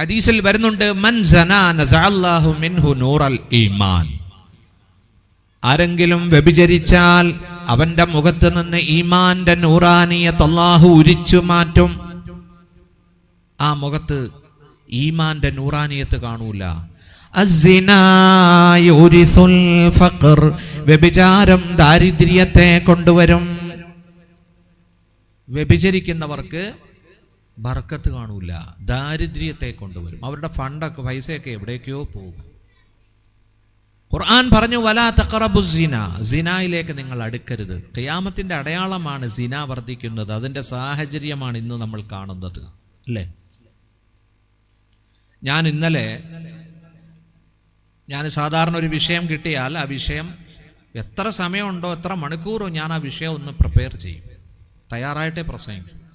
ഹദീസിൽ വരുന്നുണ്ട് ഈമാൻ. ആരെങ്കിലും വ്യഭിചരിച്ചാൽ അവന്റെ മുഖത്ത് നിന്ന് ഈമാന്റെ നൂറാനിയ തൊള്ളാഹു ഉരിച്ചു മാറ്റും. ആ മുഖത്ത് ഈമാന്റെ നൂറാനിയത്ത് കാണൂല. വ്യഭിചാരം ദാരിദ്ര്യത്തെ കൊണ്ടുവരും. വ്യഭിചരിക്കുന്നവർക്ക് ബർക്കത്ത് കാണൂല ദാരിദ്ര്യത്തെ കൊണ്ടുവരും. അവരുടെ ഫണ്ടൊക്കെ പൈസയൊക്കെ എവിടേക്കോ പോകും. ഖുർആൻ പറഞ്ഞു വലാ തക്കറബു സിന സിനായിലേക്ക് നിങ്ങൾ അടുക്കരുത്. ഖിയാമത്തിന്റെ അടയാളമാണ് സിന വർദ്ധിക്കുന്നത്. അതിന്റെ സാഹചര്യമാണ് ഇന്ന് നമ്മൾ കാണുന്നത്. അല്ലേ? ഞാൻ ഇന്നലെ ഞാൻ സാധാരണ ഒരു വിഷയം കിട്ടിയാൽ ആ വിഷയം എത്ര സമയമുണ്ടോ എത്ര മണിക്കൂറോ ഞാൻ ആ വിഷയം ഒന്ന് പ്രിപ്പയർ ചെയ്യും. തയ്യാറായിട്ടേ പ്രസംഗിക്കും.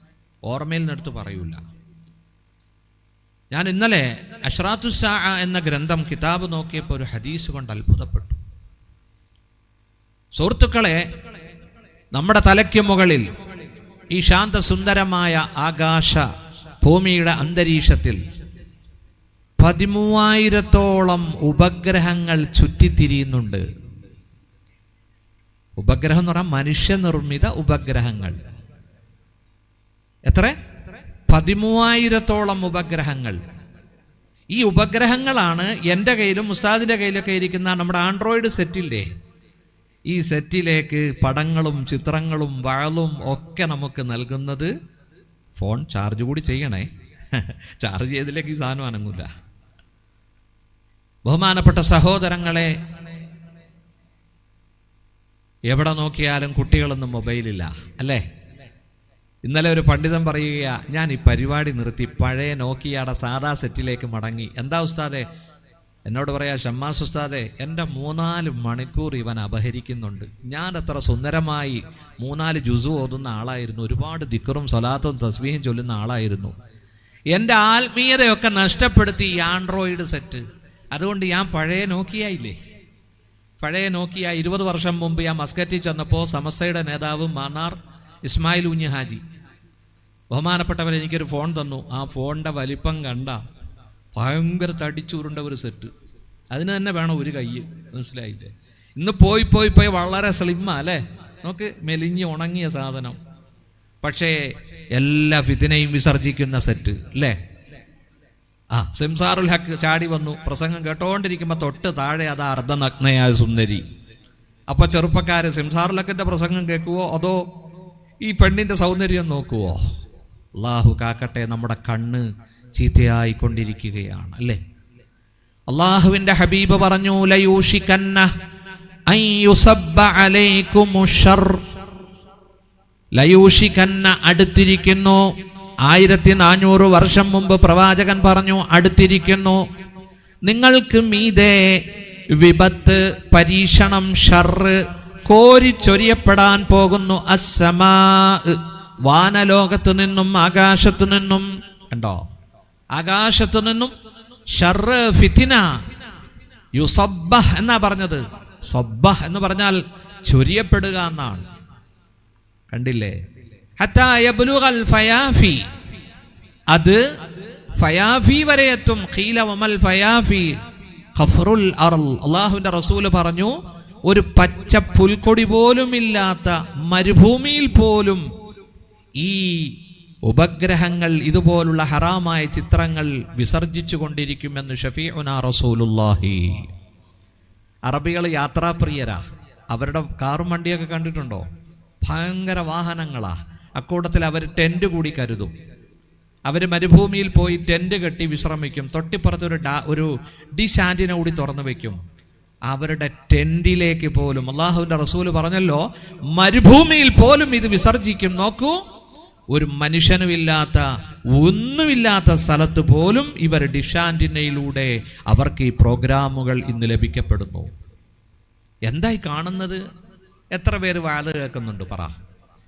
ഓർമ്മയിൽ നിന്നെടുത്ത് പറയൂല. ഞാൻ ഇന്നലെ അഷ്റാത്തുസാ എന്ന ഗ്രന്ഥം കിതാബ് നോക്കിയപ്പോൾ ഒരു ഹദീസ് കൊണ്ട് അത്ഭുതപ്പെട്ടു. സുഹൃത്തുക്കളെ നമ്മുടെ തലയ്ക്ക് മുകളിൽ ഈ ശാന്തസുന്ദരമായ ആകാശ ഭൂമിയുടെ അന്തരീക്ഷത്തിൽ പതിമൂവായിരത്തോളം ഉപഗ്രഹങ്ങൾ ചുറ്റിത്തിരിയുന്നുണ്ട്. ഉപഗ്രഹം എന്ന് പറഞ്ഞാൽ മനുഷ്യനിർമ്മിത ഉപഗ്രഹങ്ങൾ. എത്ര? പതിമൂവായിരത്തോളം ഉപഗ്രഹങ്ങൾ. ഈ ഉപഗ്രഹങ്ങളാണ് എന്റെ കയ്യിലും മുസ്താദിന്റെ കയ്യിലൊക്കെ ഇരിക്കുന്ന നമ്മുടെ ആൻഡ്രോയിഡ് സെറ്റില്ലേ? ഈ സെറ്റിലേക്ക് പടങ്ങളും ചിത്രങ്ങളും വഴലും ഒക്കെ നമുക്ക് നൽകുന്നത് ഫോൺ ചാർജ് കൂടി ചെയ്യണേ. ചാർജ് ചെയ്തിലേക്ക് ഈ സാധനം അനങ്ങൂല. ബഹുമാനപ്പെട്ട സഹോദരങ്ങളെ എവിടെ നോക്കിയാലും കുട്ടികളൊന്നും മൊബൈലില്ല അല്ലേ? ഇന്നലെ ഒരു പണ്ഡിതൻ പറയുക ഞാൻ ഈ പരിപാടി നിർത്തി പഴയ നോക്കിയാടെ സാധാ സെറ്റിലേക്ക് മടങ്ങി. എന്താ ഉസ്താദെ? എന്നോട് പറയാ ഷമ്മാസ് ഉസ്താദെ എന്റെ മൂന്നാൽ മണിക്കൂർ ഇവൻ അപഹരിക്കുന്നുണ്ട്. ഞാൻ അത്ര സുന്ദരമായി മൂന്നാൽ ജുസു ഓതുന്ന ആളായിരുന്നു ഒരുപാട് ദിക്കറും സ്വലാത്തും തസ്ബീഹും ചൊല്ലുന്ന ആളായിരുന്നു. എന്റെ ആത്മീയതയൊക്കെ നഷ്ടപ്പെടുത്തി ഈ ആൻഡ്രോയിഡ് സെറ്റ്. അതുകൊണ്ട് ഞാൻ പഴയ നോക്കിയായില്ലേ? പഴയ നോക്കിയ ഇരുപത് വർഷം മുമ്പ് ഞാൻ മസ്കറ്റിൽ ചെന്നപ്പോൾ സമസ്തയുടെ നേതാവ് മാന്നാർ ഇസ്മായിൽ ഉഞ്ഞ് ഹാജി. ബഹുമാനപ്പെട്ടവർ എനിക്കൊരു ഫോൺ തന്നു. ആ ഫോണിന്റെ വലിപ്പം കണ്ട ഭയങ്കര തടിച്ചുരുണ്ട ഒരു സെറ്റ്. അതിന് തന്നെ വേണം ഒരു കൈ. മനസ്സിലായില്ലേ? ഇന്ന് പോയി പോയി പോയി വളരെ സ്ലിമ്മ അല്ലേ? നമുക്ക് മെലിഞ്ഞ് ഉണങ്ങിയ സാധനം. പക്ഷേ എല്ലാ ഫിത്തിനെയും വിസർജിക്കുന്ന സെറ്റ് അല്ലേ? ആ സിംസാറുൽ ഹക്ക് ചാടി വന്നു. പ്രസംഗം കേട്ടോണ്ടിരിക്കുമ്പോ തൊട്ട് താഴെ അത് അർദ്ധനഗ്നയായ സുന്ദരി. അപ്പൊ ചെറുപ്പക്കാര് സിംസാറുൽ ഹക്കിന്റെ പ്രസംഗം കേൾക്കുവോ? അതോ ഈ പെണ്ണിന്റെ സൗന്ദര്യം നോക്കുവോ? അള്ളാഹു കാക്കട്ടെ നമ്മുടെ കണ്ണ് ചീത്തയായിക്കൊണ്ടിരിക്കുകയാണ് അല്ലേ? അള്ളാഹുവിന്റെ ഹബീബ് പറഞ്ഞു ലയൂഷിക്കന്ന ലയൂഷിക്കന്ന അടുത്തിരിക്കുന്നു. ആയിരത്തി നാനൂറ് വർഷം മുമ്പ് പ്രവാചകൻ പറഞ്ഞു അടുത്തിരിക്കുന്നു. നിങ്ങൾക്ക് മീതെ വിപത്ത് പരീക്ഷണം ഷർറ് കോരിച്ചൊരിയപ്പെടാൻ പോകുന്നു അസമാ വാനലോകത്തു നിന്നും ആകാശത്തു നിന്നും. കണ്ടോ? ആകാശത്തു നിന്നും ഷർറ് ഫിത്തിന യുസബ്ബഹ് എന്നാ പറഞ്ഞത്. സബ്ബഹ് എന്ന് പറഞ്ഞാൽ ചൊരിയപ്പെടുക എന്നാണ്. കണ്ടില്ലേ? ഫയാഫി. അത് ഫയാഫി വരെ എത്തും. ഖീല വമൽ ഫയാഫി. ഖഫറുൽ അറൽ അള്ളാഹുവിന്റെ റസൂൽ പറഞ്ഞു ഒരു പച്ച പുൽക്കൊടി പോലുമില്ലാത്ത മരുഭൂമിയിൽ പോലും ഈ ഉപഗ്രഹങ്ങൾ ഇതുപോലുള്ള ഹറാമായ ചിത്രങ്ങൾ വിസർജിച്ചു കൊണ്ടിരിക്കുമെന്ന് ഷഫീഉന റസൂലുല്ലാഹി അറബികൾ യാത്രാപ്രിയരാ. അവരുടെ കാറും വണ്ടിയൊക്കെ കണ്ടിട്ടുണ്ടോ? ഭയങ്കര വാഹനങ്ങളാ. അക്കൂട്ടത്തിൽ അവർ ടെന്റ് കൂടി കരുതും. അവർ മരുഭൂമിയിൽ പോയി ടെന്റ് കെട്ടി വിശ്രമിക്കും. തൊട്ടിപ്പുറത്ത് ഒരു ഡാ ഒരു ഡിഷ് ആന്റിന കൂടി തുറന്നു വെക്കും. അവരുടെ ടെന്റിലേക്ക് പോലും അള്ളാഹുവിന്റെ റസൂൽ പറഞ്ഞല്ലോ മരുഭൂമിയിൽ പോലും ഇത് വിസർജിക്കും. നോക്കൂ ഒരു മനുഷ്യനുമില്ലാത്ത ഒന്നുമില്ലാത്ത സ്ഥലത്ത് പോലും ഇവർ ഡിഷാന്റിനയിലൂടെ അവർക്ക് ഈ പ്രോഗ്രാമുകൾ ഇന്ന് ലഭിക്കപ്പെടുന്നു. എന്തായി കാണുന്നത്? എത്ര പേര് വാത് കേൾക്കുന്നുണ്ട് പറ.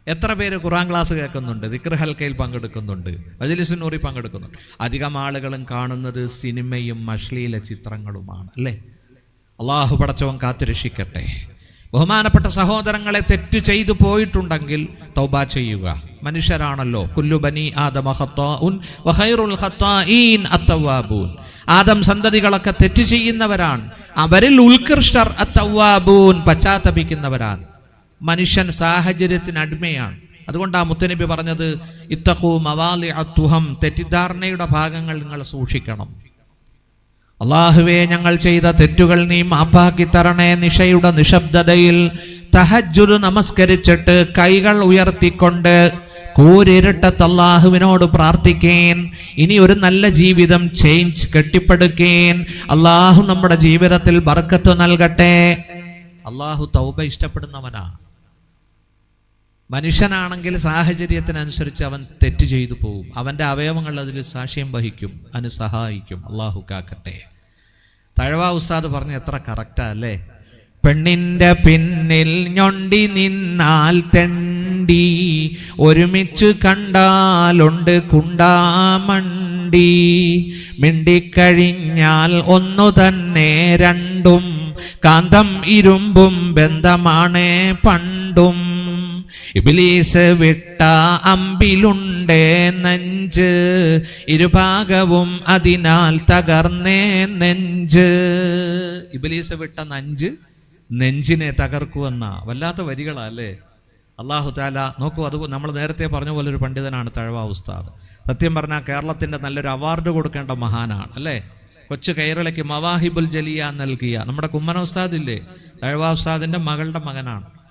എത്ര പേര് ഖുറാൻ ക്ലാസ് കേൾക്കുന്നുണ്ട്? ദിക്ർ ഹൽക്കയിൽ പങ്കെടുക്കുന്നുണ്ട്. മജലിസിനൂറി പങ്കെടുക്കുന്നുണ്ട്. അധികം ആളുകളും കാണുന്നത് സിനിമയും അശ്ലീല ചിത്രങ്ങളുമാണ് അല്ലേ? അള്ളാഹു പടച്ചവൻ കാത്തുരക്ഷിക്കട്ടെ. ബഹുമാനപ്പെട്ട സഹോദരങ്ങളെ തെറ്റ് ചെയ്തു പോയിട്ടുണ്ടെങ്കിൽ തൗബ ചെയ്യുക. മനുഷ്യരാണല്ലോ. കുല്ലുബനി ആദമ ആദം സന്തതികളൊക്കെ തെറ്റ് ചെയ്യുന്നവരാണ്. അവരിൽ ഉത്കൃഷ്ടർ അത്തവാബൂൻ പശ്ചാത്തപിക്കുന്നവരാണ്. മനുഷ്യൻ സാഹചര്യത്തിന് അടിമയാണ്. അതുകൊണ്ട് ആ മുത്തനബി പറഞ്ഞത് ഇത്തഖൂ മവാലി അത്തുഹം തെറ്റിദ്ധാരണയുടെ ഭാഗങ്ങൾ നിങ്ങൾ സൂക്ഷിക്കണം. അള്ളാഹുവെ ഞങ്ങൾ ചെയ്ത തെറ്റുകൾ നീ മാപ്പാക്കി തരണേ. നിഷയുടെ നിശബ്ദതയിൽ തഹജ്ജുദ് നമസ്കരിച്ചിട്ട് കൈകൾ ഉയർത്തിക്കൊണ്ട് കൂരിരട്ടത്ത് അള്ളാഹുവിനോട് പ്രാർത്ഥിക്കേൻ. ഇനി ഒരു നല്ല ജീവിതം ചേഞ്ച് കെട്ടിപ്പടുക്കേൻ. അള്ളാഹു നമ്മുടെ ജീവിതത്തിൽ ബർക്കത്ത് നൽകട്ടെ. അള്ളാഹു തൗബ ഇഷ്ടപ്പെടുന്നവനാ മനുഷ്യനാണെങ്കിൽ സാഹചര്യത്തിനനുസരിച്ച് അവൻ തെറ്റ് ചെയ്തു പോകും അവന്റെ അവയവങ്ങൾ അതിൽ സാക്ഷ്യം വഹിക്കും. അതിന് സഹായിക്കും. അള്ളാഹു കാക്കട്ടെ. തഴവ ഉസ്താദ് പറഞ്ഞ എത്ര കറക്റ്റാ അല്ലേ? പെണ്ണിന്റെ പിന്നിൽ ഞൊണ്ടി നിന്നാൽ തെണ്ടി ഒരുമിച്ച് കണ്ടാലുണ്ട് കുണ്ടാമണ്ടി. മിണ്ടിക്കഴിഞ്ഞാൽ ഒന്നു തന്നെ രണ്ടും കാന്തം ഇരുമ്പും ബന്ധമാണേ പണ്ടും. ഇബിലീസ് വിട്ട അമ്പിലുണ്ട് നെഞ്ച്. ഇരുഭാഗവും അതിനാൽ തകർന്നേ നെഞ്ച്. ഇബിലീസ് വിട്ട നഞ്ച് നെഞ്ചിനെ തകർക്കുവെന്ന. വല്ലാത്ത വരികളാ അല്ലേ? അള്ളാഹു താല നോക്കൂ അത് നമ്മൾ നേരത്തെ പറഞ്ഞ പോലെ ഒരു പണ്ഡിതനാണ് തഴവ ഉസ്താദ്. സത്യം പറഞ്ഞാൽ കേരളത്തിന്റെ നല്ലൊരു അവാർഡ് കൊടുക്കേണ്ട മഹാനാണ് അല്ലേ? കൊച്ചു കൈരളയ്ക്ക് മവാഹിബുൽ ജലിയ നൽകിയ. നമ്മുടെ കുമ്മന ഉസ്താദ് ഇല്ലേ തഴവ ഉസ്താദിന്റെ മകളുടെ മകനാണ്.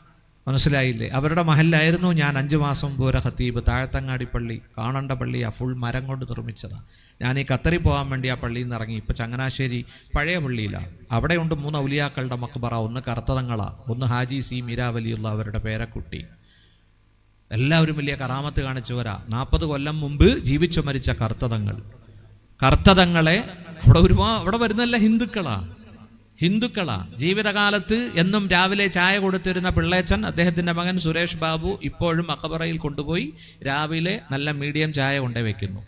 മനസ്സിലായില്ലേ? അവരുടെ മഹലിലായിരുന്നു ഞാൻ അഞ്ച് മാസം പൂര ഖത്തീബ്. താഴത്തങ്ങാടി പള്ളി കാണണ്ട പള്ളി ആ ഫുൾ മരം കൊണ്ട് നിർമ്മിച്ചതാണ് ഞാൻ ഈ കത്തറി പോകാൻ വേണ്ടി ആ പള്ളിയിൽ നിന്ന് ഇറങ്ങി. ഇപ്പം ചങ്ങനാശ്ശേരി പഴയ പള്ളിയിലാണ് അവിടെയുണ്ട് മൂന്ന് ഔലിയാക്കളുടെ മക്ബറ ഒന്ന് കറുത്തതങ്ങളാ ഒന്ന് ഹാജി സി മീരാവലിയുള്ള അവരുടെ പേരക്കുട്ടി. എല്ലാവരും വലിയ കറാമത്ത് കാണിച്ചു കാണിച്ചവരാ. നാൽപ്പത് കൊല്ലം മുമ്പ് ജീവിച്ചു മരിച്ച കർത്തതങ്ങൾ കർത്തതങ്ങളെ അവിടെ ഒരുപാട് അവിടെ വരുന്നല്ല ഹിന്ദുക്കളാ. ഹിന്ദുക്കളാ. ജീവിതകാലത്ത് എന്നും രാവിലെ ചായ കൊടുത്തിരുന്ന പിള്ളേച്ചൻ അദ്ദേഹത്തിന്റെ മകൻ സുരേഷ് ബാബു ഇപ്പോഴും അക്കബറയിൽ കൊണ്ടുപോയി രാവിലെ നല്ല മീഡിയം ചായ കൊണ്ടേ വെക്കുന്നു.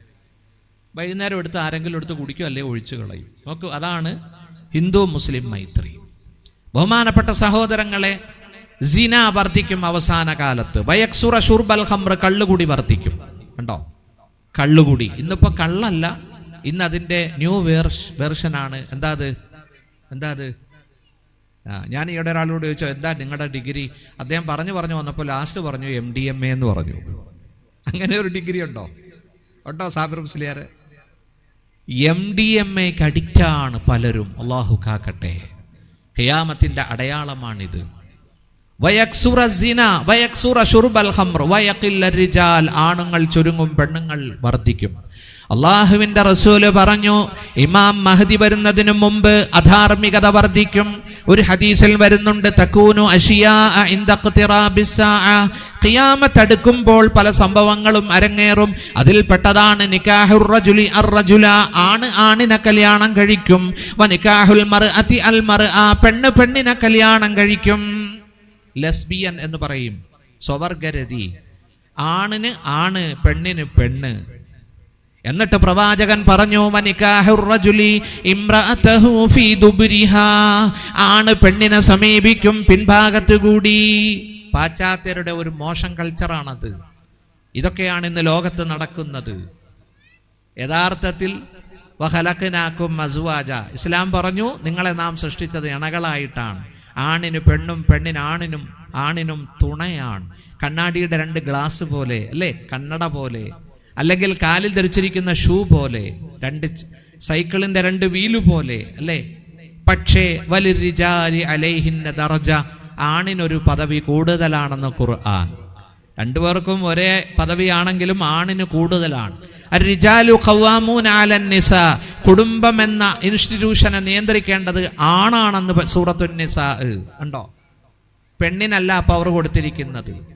വൈകുന്നേരം എടുത്ത് ആരെങ്കിലും എടുത്ത് കുടിക്കും അല്ലെ ഒഴിച്ചു കളയും. നോക്കൂ അതാണ് ഹിന്ദു മുസ്ലിം മൈത്രി. ബഹുമാനപ്പെട്ട സഹോദരങ്ങളെ സിന വർദ്ധിക്കും അവസാന കാലത്ത്. വയക്സുറ ഷുർബൽ ഹംറ കള്ളുകുടി വർദ്ധിക്കും. കണ്ടോ? കള്ളുകുടി. ഇന്നിപ്പോ കള്ളല്ല. ഇന്ന് അതിന്റെ ന്യൂ വേർഷ് വെർഷനാണ്. എന്താ അത്? എന്താ അത്? ആ ഞാൻ ഈയിടെ ഒരാളോട് ചോദിച്ചോ എന്താ നിങ്ങളുടെ ഡിഗ്രി? അദ്ദേഹം പറഞ്ഞു പറഞ്ഞു വന്നപ്പോൾ ലാസ്റ്റ് പറഞ്ഞു എം ഡി എം എ എന്ന് പറഞ്ഞു. അങ്ങനെ ഒരു ഡിഗ്രി ഉണ്ടോ? ഉണ്ടോ Sabir Musliyar? M D M എക്ക് അഡിക്റ്റാണ് പലരും. അള്ളാഹു കാക്കട്ടെ. ഖിയാമത്തിന്റെ അടയാളമാണിത്. ആണുങ്ങൾ ചുരുങ്ങും പെണ്ണുങ്ങൾ വർദ്ധിക്കും. അള്ളാഹുവിന്റെ റസൂൽ പറഞ്ഞു ഇമാം മഹദി വരുന്നതിന് മുമ്പ് അധാർമികത വർദ്ധിക്കും. ഒരു ഹദീസിൽ വരുന്നുണ്ട് തക്കൂനു അടുക്കുമ്പോൾ പല സംഭവങ്ങളും അരങ്ങേറും. അതിൽപ്പെട്ടതാണ് നിക്കാഹുർ റജുലി അർ റജുല. ആണ് ആണിനെ കല്യാണം കഴിക്കും. അൽ പെണ്ണ് പെണ്ണിനെ കല്യാണം കഴിക്കും. ലെസ്ബിയൻ എന്ന് പറയും. സ്വവർഗരതി. ആണിന് ആണ് പെണ്ണിന് പെണ്ണ്. എന്നിട്ട് പ്രവാചകൻ പറഞ്ഞു മനിക്കാഹുറജുലി ഇംറഅതഹു ഫീ ദുബ്രിഹാ." ആണ് പെണ്ണിനെ സമീപിക്കും പിൻഭാഗത്ത് കൂടി പാശ്ചാത്യരുടെ ഒരു മോശം കൾച്ചറാണത്. ഇതൊക്കെയാണ് ഇന്ന് ലോകത്ത് നടക്കുന്നത്. യഥാർത്ഥത്തിൽ വഹലക്കനാക്കും മസുവാജ. ഇസ്ലാം പറഞ്ഞു നിങ്ങളെ നാം സൃഷ്ടിച്ചത് ഇണകളായിട്ടാണ്. ആണിന് പെണ്ണും പെണ്ണിന് ആണിനും ആണിനും തുണയാണ്. കണ്ണാടിയുടെ രണ്ട് ഗ്ലാസ് പോലെ അല്ലേ? കണ്ണട പോലെ. അല്ലെങ്കിൽ കാലിൽ ധരിച്ചിരിക്കുന്ന ഷൂ പോലെ രണ്ട് സൈക്കിളിന്റെ രണ്ട് വീലു പോലെ അല്ലേ? പക്ഷേ വലിരിജാലി അലൈഹിന്ന ദർജ ആണിനൊരു പദവി കൂടുതലാണെന്ന് ഖുർആൻ. രണ്ടുപേർക്കും ഒരേ പദവിയാണെങ്കിലും ആണിന് കൂടുതലാണ്. കുടുംബം എന്ന ഇൻസ്റ്റിറ്റ്യൂഷനെ നിയന്ത്രിക്കേണ്ടത് ആണാണെന്ന് സൂറത്തുൻ നിസ ഉണ്ടോ? പെണ്ണിനല്ല പവർ കൊടുത്തിരിക്കുന്നത്.